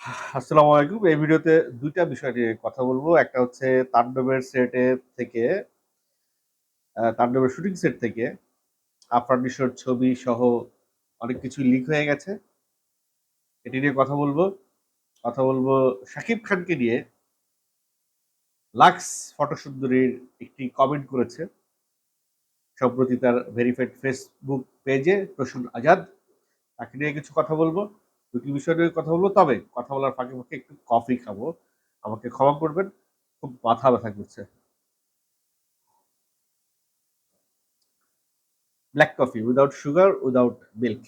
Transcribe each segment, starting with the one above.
আসসালামু আলাইকুম। এই ভিডিওতে দুইটা বিষয় নিয়ে কথা বলব একটা হচ্ছে তাণ্ডবের সেটের থেকে তাণ্ডবের শুটিং সেট থেকে আফরান নিশোর ছবি সহ অনেক কিছুই লিক হয়ে গেছে। এটি নিয়ে কথা বলব কথা বলব শাকিব খানকে নিয়ে লাক্স ফটোসুন্দরীর একটি কমেন্ট করেছে। সম্প্রতি তার ভেরিফাইড ফেসবুক পেজে প্রসূন আজাদ। তাকে নিয়ে কিছু কথা বলব। দুটি বিষয় নিয়ে কথা বলব। তবে কথা বলার ফাঁকে, ফাঁকে একটু কফি খাব। আমাকে ক্ষমা করবেন। খুব মাথা ব্যথা করছে। Black coffee without sugar, without milk.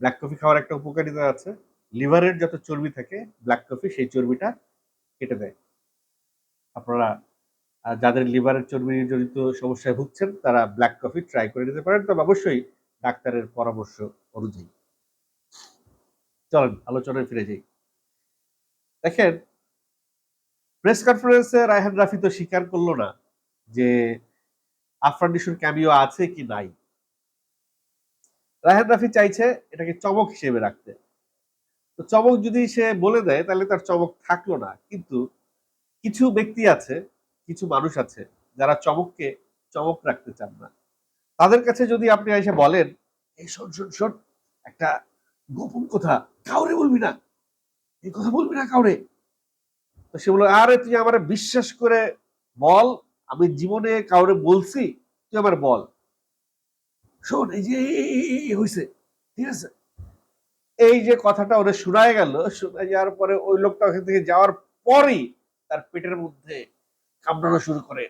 Black coffee খাওয়ার একটা উপকারিতা আছে। লিভারের যত চর্বি থাকে ব্ল্যাক কফি সেই চর্বিটা কেটে দেয়। আপনারা যাদের লিভারের চর্বি জড়িত সমস্যায় ভুগছেন তারা ব্ল্যাক কফি ট্রাই করে নিতে পারেন। তবে অবশ্যই ডাক্তারের পরামর্শ অনুযায়ী। চলেন আলোচনায় ফিরে যাই। দেখেন প্রেস কনফারেন্সে রায়হান রাফি তো স্বীকার করল না যে আফরান নিশোর ক্যামিও আছে কি নাই। রায়হান রাফি চাইছে এটাকে চমক হিসেবে রাখতে। তো চমক যদি সে বলে দেয় তাহলে তার চমক থাকল না। কিন্তু কিছু ব্যক্তি আছে, কিছু মানুষ আছে যারা চমককে চমক রাখতে চান না। তাদের কাছে যদি আপনি এসে বলেন, "এই শোন, শোন, শোন একটা গোপন কথা কাউরে বলবি না। এই কথা বলবি না কাউরে।" তো সে বলল, "আরে তুই আমার বিশ্বাস করে বল, আমি জীবনে কাউরে বলছি, তুই আমার বল। শোন এই যে হইছে। ঠিক আছে?" এই যে কথাটা ওরে শুনায় গেল, শুনায় যাওয়ার পরে ওই লোকটা ওখান থেকে যাওয়ার পরই তার পেটের মধ্যে কামড়ানো শুরু করে।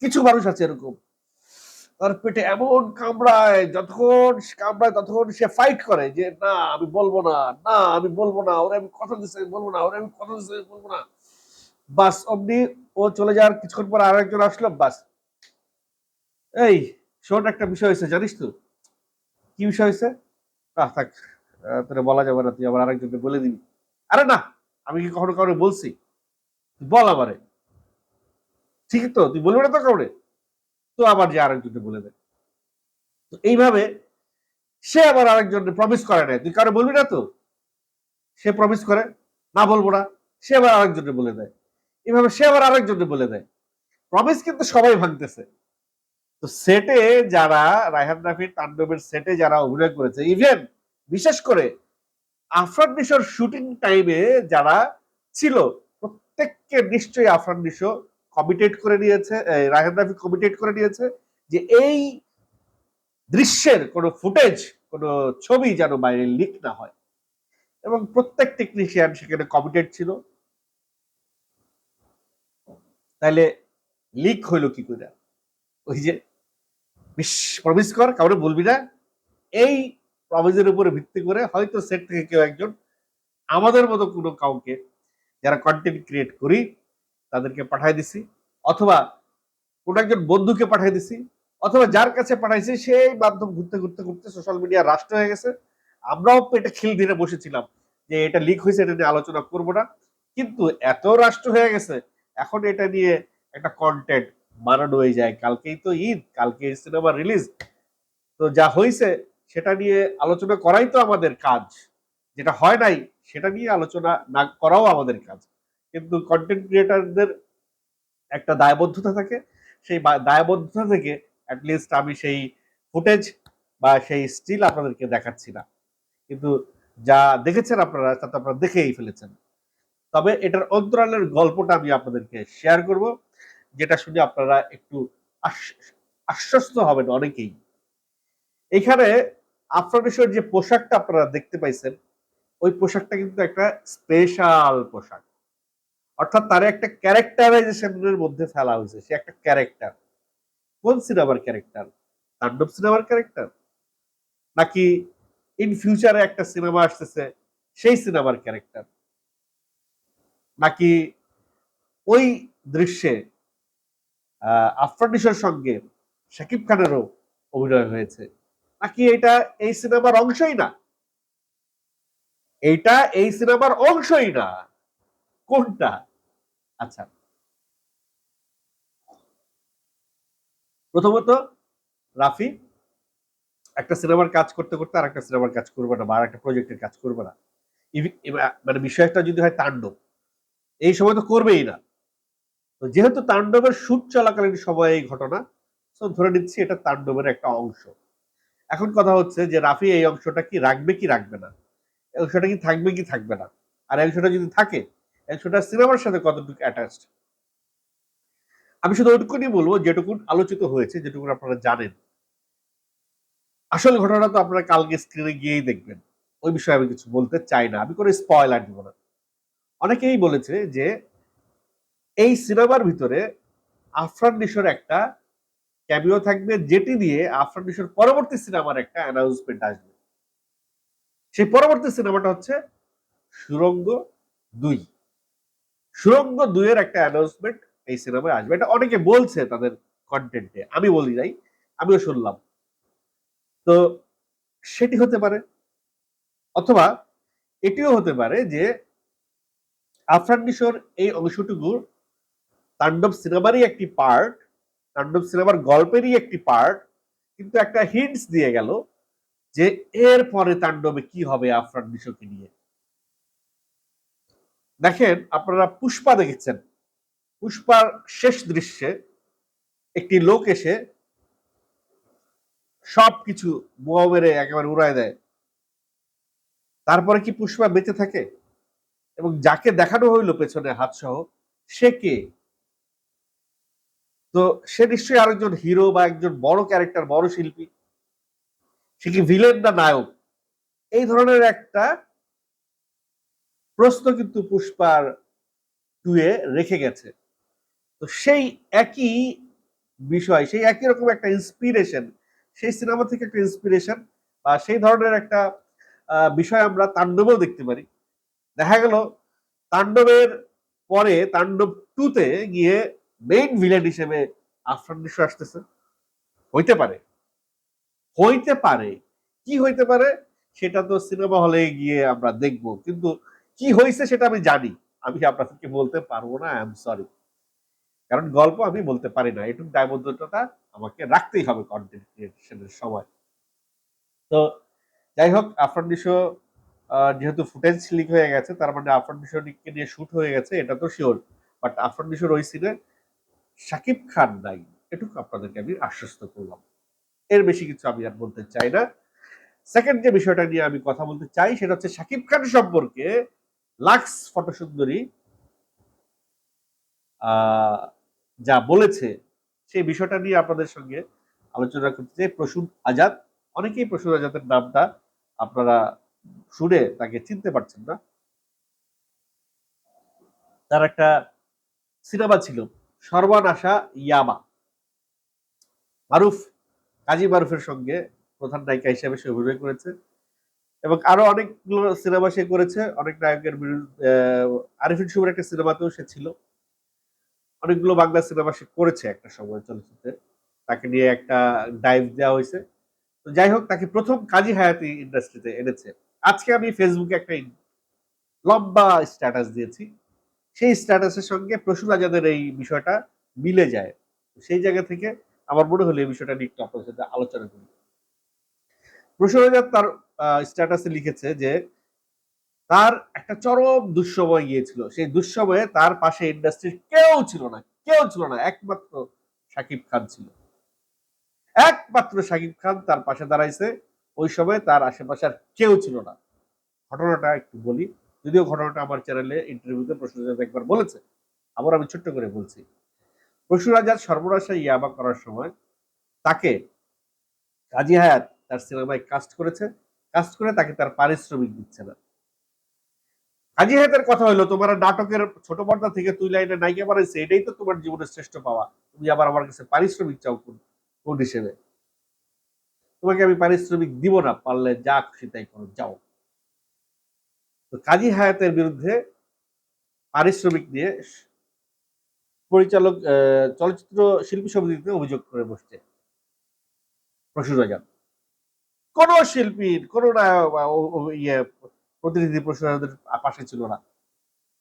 কিছু মানুষ আছে এরকম। তার পেটে এমন কামড়ায় যতক্ষণ কামড়ায় ততক্ষণ সে ফাইট করে যে, "না আমি বলব না, না আমি বলব না, ওরে আমি কথা দিছি আমি বলব না, ওরে আমি কথা দিছি আমি বলব না।" বাস অমনি ও চলে যাওয়ার কিছুক্ষণ পর আর একজন আসলো বাস। "এই শোন একটা বিষয় হয়েছে জানিস তো?" "কি বিষয় হয়েছে "আহ থাক তোরে বলা যাবে না, তুই আবার আরেকজনকে বলে দিবি।" "আরে না, আমি কি কখনো কাউরে বলছি? বল আমারে।" "ঠিকই তো, তুই বলবি না তো কাউরে?" তো আবার যে আরেকজনকে বলে দেয়। তো এইভাবে সে আবার আরেকজনকে প্রমিস করে নেয়, "তুই কাউরে বলবি না তো?" সে প্রমিস করে, "না বলব না।" সে আবার আরেকজনকে বলে দেয়। এভাবে সে আবার আরেকজনকে বলে দেয়। প্রমিস কিন্তু সবাই ভাঙতেছে। তো সেটে যারা রায়হান রাফির তাণ্ডবের সেটে যারা অভিনয় করেছে, ইভেন বিশেষ করে আফরান নিশোর শুটিং টাইমে যারা ছিল, প্রত্যেককে নিশ্চয়ই আফরান নিশো কমিটেড করে নিয়েছে, রায়হান রাফি কমিটেড করে নিয়েছে যে এই দৃশ্যের কোন ফুটেজ, কোন ছবি যেন বাইরে লিক না হয়। এবং প্রত্যেক টেকনিশিয়ান সেখানে কমিটেড ছিল। তাইলে লিক হইল কি কইরা? ওই যে প্রমিস কর কাউরে বলবি না। এই প্রমিসের উপরে ভিত্তি করে হয়তো সেট থেকে কেউ একজন আমাদের মতো কোনো কাউকে যারা কনটেন্ট ক্রিয়েট করি তাদেরকে পাঠায় দিছি। অথবা কোন একজন বন্ধুকে পাঠায় দিছি। অথবা যার কাছে পাঠাইছি সেই মাধ্যম ঘুরতে, ঘুরতে, ঘুরতে সোশ্যাল মিডিয়া রাষ্ট্র হয়ে গেছে। আমরাও পেটে খিল ধরে বসেছিলাম যে এটা লিক হয়েছে এটা নিয়ে আলোচনা করব না। কিন্তু এত রাষ্ট্র হয়ে গেছে এখন এটা নিয়ে একটা কন্টেন্ট বানানো হয়ে যায়। কালকেই তো ঈদ, কালকে সিনেমা রিলিজ। তো যা হয়েছে সেটা নিয়ে আলোচনা করাই তো আমাদের কাজ। যেটা হয় নাই সেটা নিয়ে আলোচনা না করাও আমাদের কাজ। কিন্তু কন্টেন্ট ক্রিয়েটারদের একটা দায়বদ্ধতা থাকে। সেই দায়বদ্ধতা থেকে এট লিস্ট আমি সেই ফুটেজ বা সেই স্টিল আপনাদেরকে দেখাচ্ছি না। কিন্তু যা দেখেছেন আপনারা তা তো আপনারা দেখেই ফেলেছেন। তবে এটার অন্তরালের গল্পটা আমি আপনাদেরকে শেয়ার করব। যেটা শুনে আপনারা একটু আশ আশ্বস্ত হবেন অনেকেই। এখানে আফরান যে পোশাকটা আপনারা দেখতে পাইছেন, ওই পোশাকটা কিন্তু একটা স্পেশাল পোশাক। অর্থাৎ তার একটা ক্যারেক্টারাইজেশন এর মধ্যে ফেলা হইছে। সে একটা ক্যারেক্টার। কোন সিনেমার ক্যারেক্টার? তাণ্ডব সিনেমার ক্যারেক্টার? নাকি ইন ফিউচার একটা সিনেমা আসতেছে, সেই সিনেমার ক্যারেক্টার? নাকি ওই দৃশ্যে আ আফরান সঙ্গে শাকিব খানেরও অভিনয় হয়েছে? নাকি এটা এই সিনেমার অংশই না? এটা এই সিনেমার অংশই না। কোনটা? আচ্ছা। প্রথমত রাফি একটা সিনেমার কাজ করতে, করতে আর একটা সিনেমার কাজ করবে না বা আরেকটা প্রজেক্টের কাজ করবে না। মানে বিষয়টা যদি হয় তাণ্ডব এই সময় তো করবেই না তো যেহেতু তাণ্ডবের শুট চলাকালীন সময় এই ঘটনা তো ধরে নিচ্ছি এটা তাণ্ডবের একটা অংশ এখন কথা হচ্ছে যে রাফি এই অংশটা কি রাখবে কি রাখবে না এই অংশটা কি থাকবে কি থাকবে না আর অংশটা যদি থাকে অংশটা সিনেমার সাথে কতটুকু অ্যাটাচড আমি শুধু ওইটুকুনি বলব যেটুকু আলোচিত হয়েছে যেটুকু আপনারা জানেন। আসল ঘটনা তো আপনারা কালকে স্ক্রিনে গিয়েই দেখবেন। ওই বিষয়ে আমি কিছু বলতে চাই না। আমি কোনো স্পয়লার দিব না। অনেকেই বলেছে যে, এই সিনেমার ভিতরে আফরান নিশোর একটা ক্যামিও থাকবে, যেটি দিয়ে আফরান নিশোর পরবর্তী সিনেমার একটা অ্যানাউন্সমেন্ট আসবে। সেই পরবর্তী সিনেমাটা হচ্ছে সুরঙ্গ দুই। সুরঙ্গ দুইয়ের একটা অ্যানাউন্সমেন্ট এই সিনেমায় আসবে। এটা অনেকে বলছে তাদের কন্টেন্টে আমি বলি নাই, আমিও শুনলাম। তো সেটি হতে পারে, অথবা এটিও হতে পারে যে আফরান নিশোর এই অংশটুকু তাণ্ডব সিনেমারই একটি পার্ট তাণ্ডব সিনেমার গল্পেরই একটি পার্ট কিন্তু একটা হিন্টস দিয়ে গেল যে এর পরে তাণ্ডবে কি হবে আফরান নিশোকে নিয়ে। দেখেন আপনারা পুষ্পা দেখেছেন। পুষ্পার শেষ দৃশ্যে একটি লোক এসে সবকিছু বোয়া মেরে একেবারে উড়ায় দেয়। তারপরে কি পুষ্পা বেঁচে থাকে? এবং যাকে দেখানো হইল পেছনে হাত সহ সে কে? তো সে নিশ্চয়ই আরেকজন হিরো বা একজন বড় ক্যারেক্টার বড় শিল্পী। সে কি ভিলেন না নায়ক? এই ধরনের একটা প্রশ্ন কিন্তু পুষ্পার টুয়ে রেখে গেছে। তো সেই একই বিষয়, সেই একই রকম একটা ইন্সপিরেশন সেই সিনেমা থেকে একটা ইন্সপিরেশন বা সেই ধরনের একটা বিষয় আমরা তাণ্ডবেও দেখতে পারি। দেখা গেল, তাণ্ডবের পরে, তাণ্ডব টুতে গিয়ে মেইন ভিলেন হিসেবে আফরান নিশো আসতেছে। হইতে পারে। হইতে পারে। কি হইতে পারে? সেটা তো সিনেমা হলে গিয়ে আমরা দেখব। কিন্তু কি হয়েছে সেটা আমি জানি। আমি আপনাদেরকে বলতে পারব না আই এম সরি কারণ গল্প আমি বলতে পারি না। এটুকু দায়বদ্ধতাটা আমাকে রাখতেই হবে কন্টেন্ট ক্রিয়েশনের সময়। তো যাই হোক আফরান যেহেতু ফুটেজ লিক হয়ে গেছে, তার মানে আফরান নিশোকে নিয়ে শুট হয়ে গেছে, এটা তো শিওর বাট আফরান ওই সিনে শাকিব খান নাই। এটুকু আপনাদেরকে আমি আশ্বস্ত করলাম। এর বেশি কিছু আমি আর বলতে চাই না। সেকেন্ড যে বিষয়টা নিয়ে আমি কথা বলতে চাই, সেটা হচ্ছে শাকিব খান সম্পর্কে লাক্স ফটোসুন্দরী যা বলেছে সেই বিষয়টা নিয়ে আপনাদের সঙ্গে আলোচনা করতে চাই। প্রসূন আজাদ, অনেকেই প্রসূন আজাদের নামটা আপনারা শুনে তাকে চিনতে পারছেন না। তার একটা সিনেমা ছিল, সর্বনাশা ইয়ামা। মারুফ, কাজী মারুফের সঙ্গে প্রধান নায়িকা হিসেবে সে অভিনয় করেছে। এবং আরও অনেকগুলো সিনেমা সে করেছে, অনেক নায়কের বিরুদ্ধে আরিফিন শুভের একটা সিনেমাতেও সে ছিল। অনেকগুলো বাংলা সিনেমা সে করেছে একটা সময় চলচ্চিত্রে। তাকে নিয়ে একটা ডাইভ দেওয়া হয়েছে। তো যাই হোক, তাকে প্রথম কাজী হায়াতি ইন্ডাস্ট্রিতে এনেছে। আজকে আমি ফেসবুকে একটা লম্বা স্ট্যাটাস দিয়েছি। সেই স্ট্যাটাসের সঙ্গে প্রসূন আজাদের এই বিষয়টা মিলে যায়। সেই জায়গা থেকে আমার মনে হলো এই বিষয়টা নিয়ে একটু আপনাদের সাথে আলোচনা করি। প্রসূন আজাদ তার স্ট্যাটাসে লিখেছে যে তার একটা চরম দুঃসময় গিয়েছিল। সেই দুঃসময়ে তার পাশে ইন্ডাস্ট্রির কেউ ছিল না, কেউ ছিল না, একমাত্র শাকিব খান ছিল। একমাত্র শাকিব খান তার পাশে দাঁড়াইছে, ওই সময় তার আশেপাশে আর কেউ ছিল না। ঘটনাটা একটু বলি, যদিও ঘটনাটা আমার চ্যানেলে ইন্টারভিউতে প্রশ্ন একবার বলেছে, আবার আমি ছোট্ট করে বলছি। প্রসূন আজাদ সর্বনাশা ইয়াবা করার সময় তাকে কাজী হায়াত তার সিনেমায় কাস্ট করেছে কাস্ট করে তাকে তার পারিশ্রমিক দিচ্ছে না। কাজী হায়াতের কথা হলো, তোমার নাটকের ছোট পর্দা থেকে তুই লাইনে নায়িকা বানাইছে, এটাই তো তোমার জীবনের শ্রেষ্ঠ পাওয়া। তুমি আবার আমার কাছে পারিশ্রমিক চাও কোন হিসেবে? তোমাকে আমি পারিশ্রমিক দিব না, পারলে যা খুশি তাই করো, যাও। তো কাজী হায়াতের বিরুদ্ধে পারিশ্রমিক নিয়ে পরিচালক চলচ্চিত্র শিল্পী সমিতিতে অভিযোগ করে বসছে। প্রসূন আজাদ কোন শিল্পীর, কোন ইয়ে প্রতিনিধি প্রসূন আজাদের পাশে ছিল না।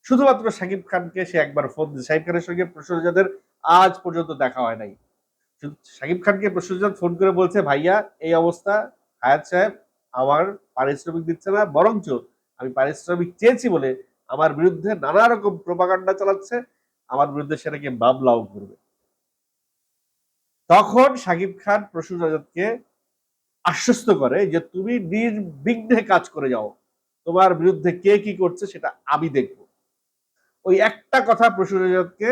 শুধুমাত্র শাকিব খানকে সে একবার ফোন দিয়ে শাকিব খানের সঙ্গে প্রসূন আজাদের আজ পর্যন্ত দেখা হয় নাই। শাকিব খানকে আজাদ ফোন করে বলছে, ভাইয়া, এই অবস্থা, হায়াত সাহেব আমার পারিশ্রমিক দিচ্ছে না, বরঞ্চ আমি পারিশ্রমিক চেয়েছি বলে আমার বিরুদ্ধে নানা রকম প্রপাগান্ডা চালাচ্ছে, আমার বিরুদ্ধে সেটাকে মামলাও করবে। তখন সাকিব খান প্রসূন রাজাতকে আশ্বস্ত করে যে তুমি নির্বিঘ্নে কাজ করে যাও। তোমার বিরুদ্ধে কে কি করছে সেটা আমি দেখব। ওই একটা কথা প্রসূন রাজাতকে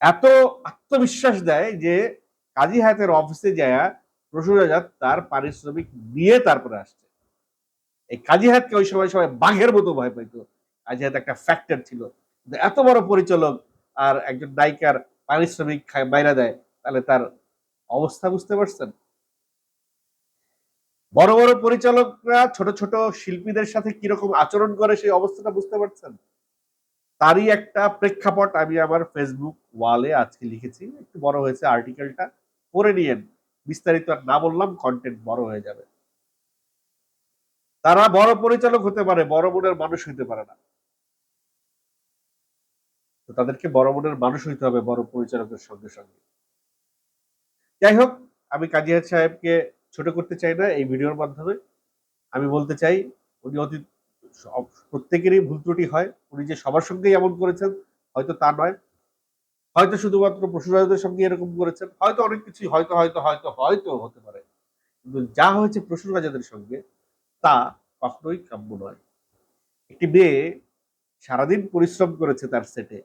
এত আত্মবিশ্বাস দেয় যে কাজী হায়াতের অফিসে যায় প্রসূন রাজাত তার পারিশ্রমিক নিয়ে তারপরে আসছে। এই কাজী হায়াতকে ওই সময় সবাই বাঘের মতো ভয় পাইতো। কাজী হায়াত একটা ফ্যাক্টর ছিল। এত বড় পরিচালক আর একজন নায়িকার পারিশ্রমিক বাইরে দেয়, তাহলে তার অবস্থা বুঝতে পারছেন? বড় বড় পরিচালকরা ছোট ছোট শিল্পীদের সাথে কীরকম আচরণ করে সেই অবস্থাটা বুঝতে পারছেন? তারই একটা প্রেক্ষাপট আমি আমার ফেসবুক ওয়ালে আজকে লিখেছি। একটু বড় হয়েছে আর্টিকেলটা পড়ে নিয়েন। বিস্তারিত আর না বললাম কন্টেন্ট বড় হয়ে যাবে। তারা বড় পরিচালক হতে পারে, বড় মনের মানুষ হইতে পারে না। তো তাদেরকে বড় মনের মানুষ হইতে হবে বড় পরিচালকের সঙ্গে সঙ্গে। যাই হোক, আমি কাজিয়া সাহেবকে ছোট করতে চাই না এই ভিডিওর মাধ্যমে। আমি বলতে চাই, উনি অতি প্রত্যেকেরই ভুল ত্রুটি হয়। উনি যে সবার সঙ্গেই এমন করেছেন, হয়তো তা নয়। হয়তো শুধুমাত্র প্রসূরাজদের সঙ্গে এরকম করেছেন। হয়তো অনেক কিছুই হয়তো হয়তো হয়তো হয়তো হতে পারে। কিন্তু যা হয়েছে প্রসূরাজাদের সঙ্গে, তা কখনোই কাম্য নয়। একটি মেয়ে সারাদিন পরিশ্রম করেছে তার সেটে।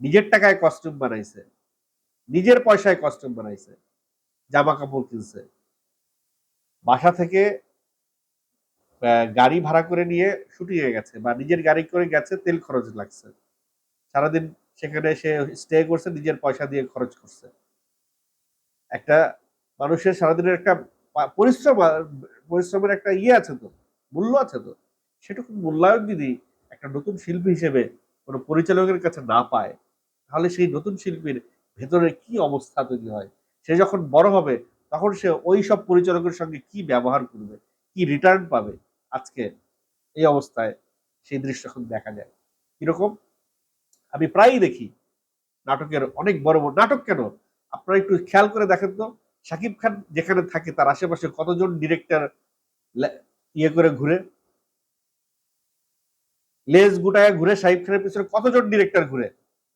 নিজের টাকায় কস্টিউম বানাইছে। নিজের পয়সায় কস্টিউম বানাইছে। জামা কাপড় কিনছে। বাসা থেকে গাড়ি ভাড়া করে নিয়ে শুটিংয়ে গেছে বা নিজের গাড়ি করে গেছে, তেল খরচ লাগছে। সারাদিন সেখানে সে স্টে করছে, নিজের পয়সা দিয়ে খরচ করছে। একটা মানুষের সারাদিনের একটা পরিশ্রম, পরিশ্রমের একটা ইয়ে আছে তো, মূল্য আছে তো। সেটুকু মূল্যায়ন যদি একটা নতুন শিল্পী হিসেবে কোনো পরিচালকের কাছে না পায়, তাহলে সেই নতুন শিল্পীর ভেতরে কি অবস্থা তৈরি হয়? সে যখন বড় হবে তখন সে ওই সব পরিচালকের সঙ্গে কি ব্যবহার করবে, কি রিটার্ন পাবে, আজকে এই অবস্থায় সেই দৃশ্য এখন দেখা যায়। কীরকম? আমি প্রায়ই দেখি নাটকের অনেক বড় বড় নাটক কেন? আপনারা একটু খেয়াল করে দেখেন তো। শাকিব খান যেখানে থাকে, তার আশেপাশে কতজন ডিরেক্টর ইয়ে করে ঘুরে? লেজ গুটায় ঘুরে শাকিব খানের পিছনে কতজন ডিরেক্টর ঘুরে?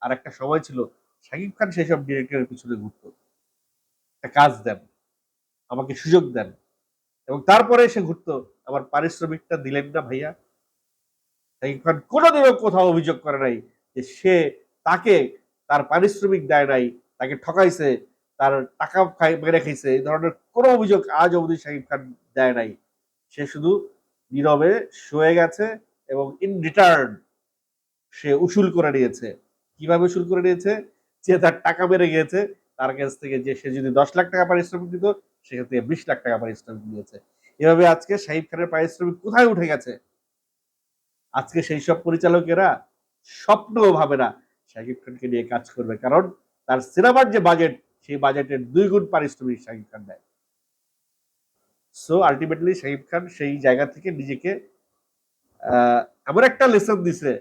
আর একটা সময় ছিল, শাকিব খান সেই সব ডিরেক্টরের পিছনে ঘুরতো। একটা কাজ দেন। আমাকে সুযোগ দেন। এবং তারপরে এসে ঘুরতো। আমার পারিশ্রমিকটা দিলেন না ভাইয়া। শাকিব খান কোনোদিনও কোথাও অভিযোগ করে নাই যে সে তাকে তার পারিশ্রমিক দেয় নাই, তাকে ঠকাইছে, তার টাকা মেরে খাইছে। এই ধরনের কোনো অভিযোগ আজ অবধি শাকিব খান দেয় নাই। সে শুধু নীরবে শুয়ে গেছে এবং ইন রিটার্ন সে উসুল করে নিয়েছে। কীভাবে উসুল করে নিয়েছে? যে তার টাকা বেড়ে গিয়েছে তার কাছ থেকে যে সে যদি দশ লাখ টাকা পারিশ্রমিক দিত থেকে বিশ লাখ টাকা পারিশ্রমিক দিয়েছে। এভাবে আজকে শাহিব খানের পারিশ্রমিক কোথায় উঠে গেছে? আজকে সেই সব পরিচালকেরা স্বপ্নও ভাবে না শাকিব খানকে নিয়ে কাজ করবে, কারণ তার সিনেমার যে বাজেট সেই বাজেটের দুই গুণ পারিশ্রমিক শাকিব খান দেয়। সো আলটিমেটলি শাকিব খান সেই জায়গা থেকে নিজেকে এমন একটা লেসন দিছে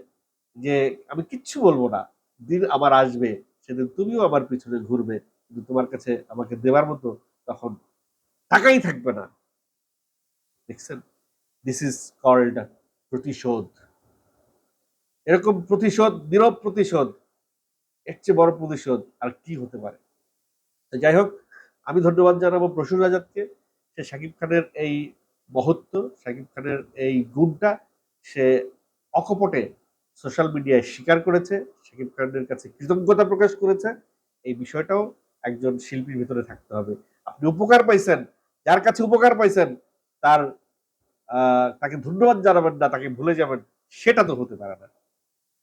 যে আমি কিচ্ছু বলব না, দিন আমার আসবে। সেদিন তুমিও আমার পিছনে ঘুরবে, কিন্তু তোমার কাছে আমাকে দেওয়ার মতো তখন টাকাই থাকবে না। দেখছেন? দিস ইজ কল্ড প্রতিশোধ। এরকম প্রতিশোধ, নীরব প্রতিশোধ, এর চেয়ে বড় প্রতিশোধ আর কি হতে পারে? যাই হোক, আমি ধন্যবাদ জানাব প্রসূন রাজাতকে। সে শাকিব খানের এই মহত্ব, শাকিব খানের এই গুণটা সে অকপটে সোশ্যাল মিডিয়ায় স্বীকার করেছে। শাকিব খানের কাছে কৃতজ্ঞতা প্রকাশ করেছে। এই বিষয়টাও একজন শিল্পীর ভিতরে থাকতে হবে। আপনি উপকার পাইছেন, যার কাছে উপকার পাইছেন, তার তাকে ধন্যবাদ জানাবেন না, তাকে ভুলে যাবেন, সেটা তো হতে পারে না।